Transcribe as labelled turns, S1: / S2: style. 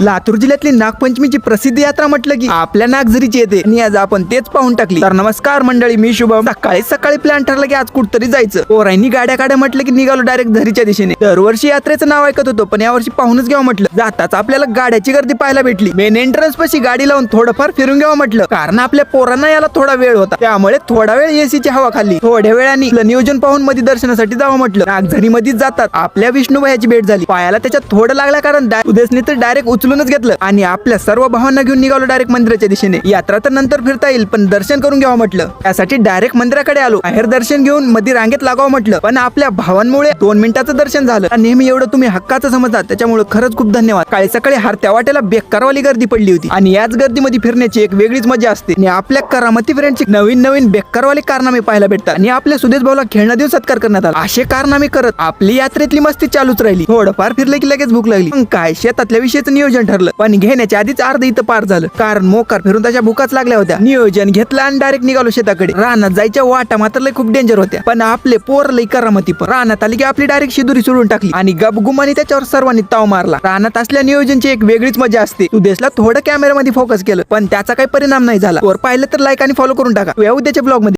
S1: लातूर जिल्ह्यातली नागपंचमीची प्रसिद्ध यात्रा म्हटलं की आपल्या नागझरीची येते. आणि आज आपण तेच पाहून टाकली. तर नमस्कार मंडळी मी शुभम. सकाळी सकाळी प्लॅन ठरला की आज कुठतरी जायचं. पोरांनी गाड्या गाड्या म्हटलं की निघालो डायरेक्ट झरीच्या दिशेने. दरवर्षी यात्रेचं नाव ऐकत होतो पण यावर्षी पाहूनच घ्यावं म्हटलं. जाताच आपल्याला गाड्याची गर्दी पाहायला भेटली. मेन एंट्रन्स पाशी गाडी लावून थोडंफार फिरून घ्यावं म्हटलं. कारण आपल्या पोरांना याला थोडा वेळ होता. त्यामुळे थोडा वेळ एसीची हवा खाल्ली. थोड्या वेळाने नियोजन पाहून मध्ये दर्शनासाठी जावं म्हटलं. नागझरी मध्ये जातात. आपल्या विष्णुभायाची भेट झाली. पायाला त्याच्यात थोडं लागला कारण उदयसने तर डायरेक्ट उचलूनच घेतलं. आणि आपल्या सर्व भावांना घेऊन निघालो डायरेक्ट मंदिराच्या दिशेने. यात्रा तर नंतर फिरता येईल पण दर्शन करून घ्यावं म्हटलं. त्यासाठी डायरेक्ट मंदिराकडे आलो. बाहेर दर्शन घेऊन मध्ये रांगेत लागावं म्हटलं. पण आपल्या भावांमुळे दोन मिनिटाचं दर्शन झालं. नेहमी एवढं तुम्ही हक्काचं समजतात त्याच्यामुळे खरंच खूप धन्यवाद. काळी सकाळी हरत्या वाटेला बेकारवाली गर्दी पडली होती. आणि याच गर्दीमध्ये फिरण्याची एक वेगळीच मजा असते. आणि आपल्या करामती फ्रेंडची नवीन नवीन बेकारवाले कारनामे पाहायला भेटतात. आणि आपल्या सुदेश भाऊला खेळणं देऊन सत्कार करण्यात आला. असे कारनामे करत आपली यात्रेतली मस्ती चालूच राहिली. थोडंफार फिरले की लगेच भूक लागली. काय शेतातल्या विषयाचं नियोजन ठरलं. पण घेण्याच्या आधीच अर्ध इथं पार झालं. कारण मोकार फिरून त्याच्या भूकाच लागल्या होत्या. नियोजन घेतलं आणि डायरेक्ट निघालो शेताकडे. रानात जायच्या वाटा मात्र लय खूप डेंजर होत्या. पण आपले पोर लई करामती पण. रानात आली की आपली डायरेक्ट शिदुरी सोडून टाकली. आणि गपगुमाने त्याच्यावर सर्वांनी ताव मारला. रानात असल्या नियोजनची एक वेगळीच मजा असते. तू देशला थोडं कॅमेरामध्ये फोकस केलं. पण त्याचा काही परिणाम नाही झाला. वर पाहिलं तर लाईक आणि फॉलो करून टाका. या उद्याच्या ब्लॉगमध्ये.